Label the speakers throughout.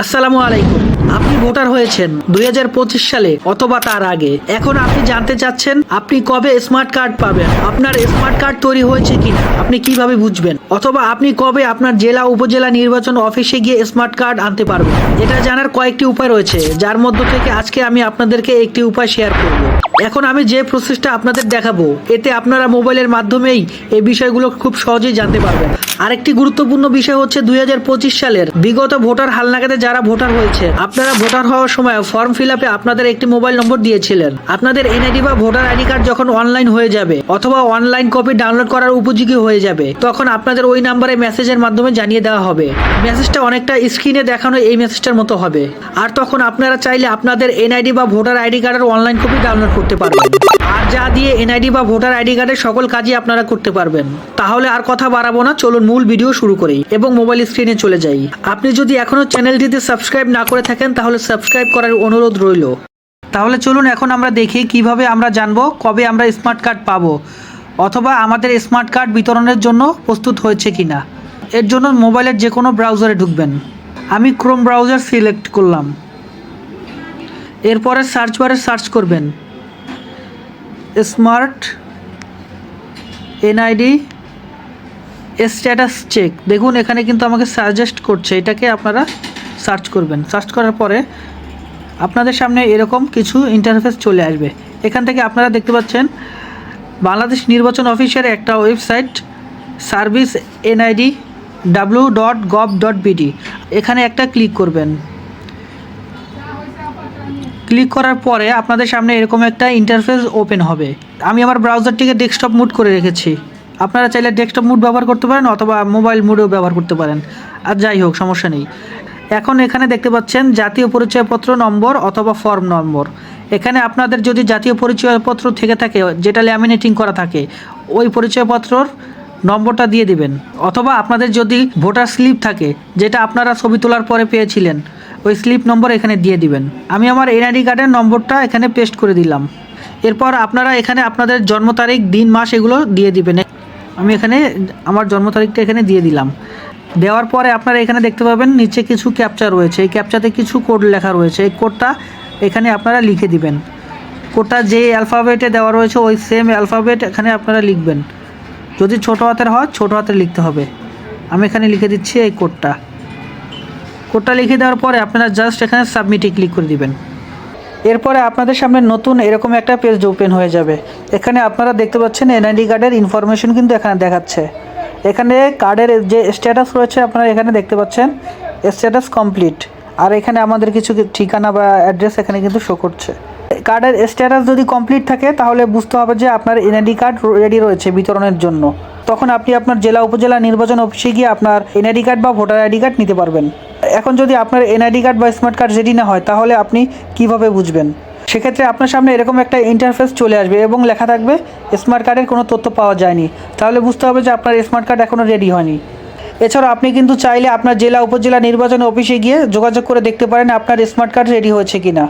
Speaker 1: আসসালামু আলাইকুম। আপনি ভোটার হয়েছেন দুই হাজার পঁচিশ সালে অথবা তার আগে। এখন আপনি জানতে চাচ্ছেন, আপনি কবে স্মার্ট কার্ড পাবেন? আপনার স্মার্ট কার্ড তৈরি হয়েছে কিনা? আপনি কীভাবে বুঝবেন? অথবা আপনি কবে আপনার জেলা উপজেলা নির্বাচন অফিসে গিয়ে স্মার্ট কার্ড আনতে পারবেন? এটা জানার কয়েকটি উপায় রয়েছে, যার মধ্য থেকে আজকে আমি আপনাদেরকে একটি উপায় শেয়ার করব। এখন আমি যে প্রসেসটা আপনাদের দেখাবো, এতে আপনারা মোবাইলের মাধ্যমেই এই বিষয়গুলো খুব সহজেই জানতে পারবেন। আরেকটি গুরুত্বপূর্ণ বিষয় হচ্ছে দুই হাজার পঁচিশ সালের বিগত ভোটার হালনাগাদে যারা ভোটার হয়েছে, আপনারা ভোটার হওয়ার সময় ফর্ম ফিল আপে আপনাদের একটি মোবাইল নম্বর দিয়েছিলেন, আপনাদের এনআইডি বা ভোটার আইডি কার্ড যখন অনলাইন হয়ে যাবে অথবা অনলাইন কপি ডাউনলোড করার উপযোগী হয়ে যাবে, তখন আপনাদের ওই নাম্বারে মেসেজের মাধ্যমে জানিয়ে দেওয়া হবে। মেসেজটা অনেকটা স্ক্রিনে দেখানো এই মেসেজটার মতো হবে। আর তখন আপনারা চাইলে আপনাদের এনআইডি বা ভোটার আইডি কার্ডের অনলাইন কপি ডাউনলোড করতে পারবেন। আর যা দিয়ে এনআইডি বা ভোটার আইডি কার্ডের সকল কাজই আপনারা করতে পারবেন। তাহলে আর কথা বাড়াবো না, চলুন মূল ভিডিও শুরু করি এবং মোবাইল স্ক্রিনে চলে যাই। আপনি যদি এখনও চ্যানেলটিতে সাবস্ক্রাইব না করে থাকেন তাহলে সাবস্ক্রাইব করার অনুরোধ রইল। তাহলে চলুন এখন আমরা দেখি কীভাবে আমরা জানব কবে আমরা স্মার্ট কার্ড পাবো, অথবা আমাদের স্মার্ট কার্ড বিতরণের জন্য প্রস্তুত হয়েছে কি না এর জন্য মোবাইলের যে কোনো ব্রাউজারে ঢুকবেন। আমি ক্রোম ব্রাউজার সিলেক্ট করলাম। এরপরে সার্চ বারে সার্চ করবেন। স্মার্ট এনআইডি স্ট্যাটাস চেক দেখুন, এখানে কিন্তু আমাকে সাজেস্ট করছে। এটাকে আপনারা সার্চ করবেন। সার্চ করার পরে আপনাদের সামনে এরকম কিছু ইন্টারফেস চলে আসবে। এখান থেকে আপনারা দেখতে পাচ্ছেন, বাংলাদেশ নির্বাচন অফিসের একটা website service NID W dot gov dot BD এখানে একটা ক্লিক করবেন। ক্লিক করার পরে আপনাদের সামনে এরকম একটা ইন্টারফেস ওপেন হবে। আমি আমার ব্রাউজারটিকে ডেস্কটপ মুড করে রেখেছি। আপনারা চাইলে ডেস্কটপ মুড ব্যবহার করতে পারেন অথবা মোবাইল মুডেও ব্যবহার করতে পারেন। আর যাই হোক, সমস্যা নেই। এখন এখানে দেখতে পাচ্ছেন জাতীয় পরিচয়পত্র নম্বর অথবা ফর্ম নম্বর। এখানে আপনাদের যদি জাতীয় পরিচয়পত্র থেকে থাকে, যেটা ল্যামিনেটিং করা থাকে, ওই পরিচয়পত্রর নম্বরটা দিয়ে দিবেন। অথবা আপনাদের যদি ভোটার স্লিপ থাকে, যেটা আপনারা ছবি তোলার পরে পেয়েছিলেন, ওই স্লিপ নম্বর এখানে দিয়ে দিবেন। আমি আমার এনআইডি কার্ডের নম্বরটা এখানে পেস্ট করে দিলাম। এরপর আপনারা এখানে আপনাদের জন্ম তারিখ, দিন, মাস এগুলো দিয়ে দিবেন। আমি এখানে আমার জন্ম তারিখটা এখানে দিয়ে দিলাম। দেওয়ার পরে আপনারা এখানে দেখতে পাবেন নিচে কিছু ক্যাপচা রয়েছে। এই ক্যাপচাতে কিছু কোড লেখা রয়েছে। এই কোডটা এখানে আপনারা লিখে দিবেন। কোডটা যে অ্যালফাবেটে দেওয়া রয়েছে, ওই সেম অ্যালফাবেট এখানে আপনারা লিখবেন। যদি ছোট হাতের হয়, ছোট হাতে লিখতে হবে। আমি এখানে লিখে দিচ্ছি এই কোডটা কোডটা লিখে দেওয়ার পরে আপনারা জাস্ট এখানে সাবমিটে ক্লিক করে দিবেন। এরপরে আপনাদের সামনে নতুন এরকম একটা পেজ ওপেন হয়ে যাবে। এখানে আপনারা দেখতে পাচ্ছেন এনআইডি কার্ডের ইনফরমেশন কিন্তু এখানে দেখাচ্ছে। এখানে কার্ডের যে স্ট্যাটাস রয়েছে আপনারা এখানে দেখতে পাচ্ছেন স্ট্যাটাস কমপ্লিট আর এখানে আমাদের কিছু ঠিকানা বা অ্যাড্রেস এখানে কিন্তু শো করছে। কার্ডের স্ট্যাটাস যদি কমপ্লিট থাকে, তাহলে বুঝতে হবে যে আপনার এনআইডি কার্ড রেডি রয়েছে বিতরণের জন্য। তখন আপনি আপনার জেলা উপজেলা নির্বাচন অফিসে গিয়ে আপনার এনআইডি কার্ড বা ভোটার আইডি কার্ড নিতে পারবেন। এখন যদি আপনার এনআইডি কার্ড বা স্মার্ট কার্ড রেডি না হয়, তাহলে আপনি কীভাবে বুঝবেন? সেক্ষেত্রে আপনার সামনে এরকম একটা ইন্টারফেস চলে আসবে এবং লেখা থাকবে স্মার্ট কার্ডের কোনো তথ্য পাওয়া যায়নি। তাহলে বুঝতে হবে যে আপনার স্মার্ট কার্ড এখনও রেডি হয়নি। এছাড়া আপনি কিন্তু চাইলে আপনার জেলা, উপজেলা নির্বাচন অফিসে গিয়ে যোগাযোগ করে দেখতে পারেন আপনার স্মার্ট কার্ড রেডি হয়েছে কি না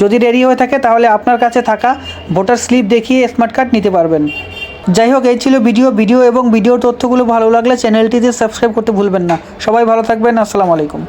Speaker 1: যদি রেডি হয়ে থাকে তাহলে আপনার কাছে থাকা ভোটার স্লিপ দেখিয়ে স্মার্ট কার্ড নিতে পারবেন। যাই হোক, এই ছিল ভিডিও ভিডিও এবং ভিডিওর তথ্যগুলো ভালো লাগলে চ্যানেলটিতে সাবস্ক্রাইব করতে ভুলবেন না। সবাই ভালো থাকবেন, আসসালামু আলাইকুম।